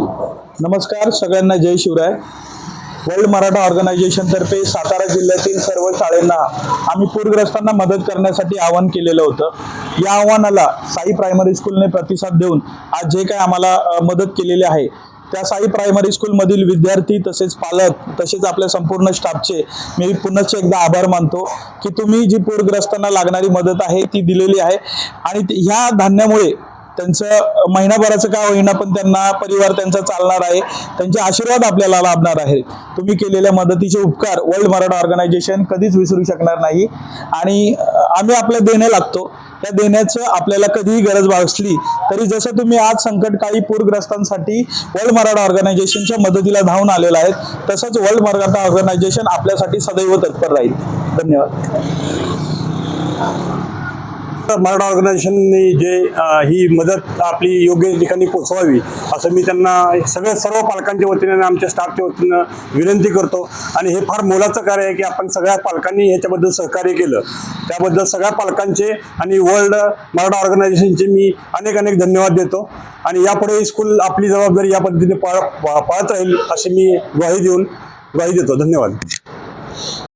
नमस्कार सगळ्यांना जय शिवराय. वर्ल्ड मराठा ऑर्गनायझेशनतर्फे सातारा जिल्ह्यातील सर्व शाळेंना आम्ही पूरग्रस्तांना मदत करण्यासाठी आवाहन केलेलं होतं. या आव्हानाला साई प्रायमरी स्कूलने प्रतिसाद देऊन आज जे काय आम्हाला मदत केलेली आहे त्या साई प्रायमरी स्कूलमधील विद्यार्थी तसेच पालक तसेच आपल्या संपूर्ण स्टाफचे मी पुनश्च एकदा आभार मानतो की तुम्ही जी पूरग्रस्तांना लागणारी मदत आहे ती दिलेली आहे. आणि ह्या धान्यामुळे त्यांचं महिनाभराचं काय होईना पण त्यांना परिवार त्यांचा चालणार आहे. त्यांचे आशीर्वाद आपल्याला लाभणार आहे तुम्ही केलेल्या मदतीचे उपकार वर्ल्ड मराठा ऑर्गनायझेशन कधीच विसरू शकणार नाही. आणि आम्ही आपल्या देणे लागतो. त्या देण्याचं आपल्याला कधीही गरज भासली तरी जसं तुम्ही आज संकटकाळी पूरग्रस्तांसाठी वर्ल्ड मराठा ऑर्गनायझेशनच्या मदतीला धावून आलेला आहे तसंच वर्ल्ड मराठा ऑर्गनायझेशन आपल्यासाठी सदैव तत्पर राहील. धन्यवाद. मराठा ऑर्गनायझेशनने जे ही मदत आपली योग्य ठिकाणी पोचवावी असं मी त्यांना सगळ्या सर्व पालकांच्या वतीने आणि आमच्या स्टाफच्या वतीनं विनंती करतो. आणि हे फार मोलाचं कार्य आहे की आपण सगळ्या पालकांनी ह्याच्याबद्दल सहकार्य केलं. त्याबद्दल सगळ्या पालकांचे आणि वर्ल्ड मराठा ऑर्गनायझेशनचे मी अनेक अनेक धन्यवाद देतो. आणि यापुढे स्कूल आपली जबाबदारी या पद्धतीने पाळ पाळत राहील अशी मी ग्वाही देऊन ग्वाही देतो. धन्यवाद.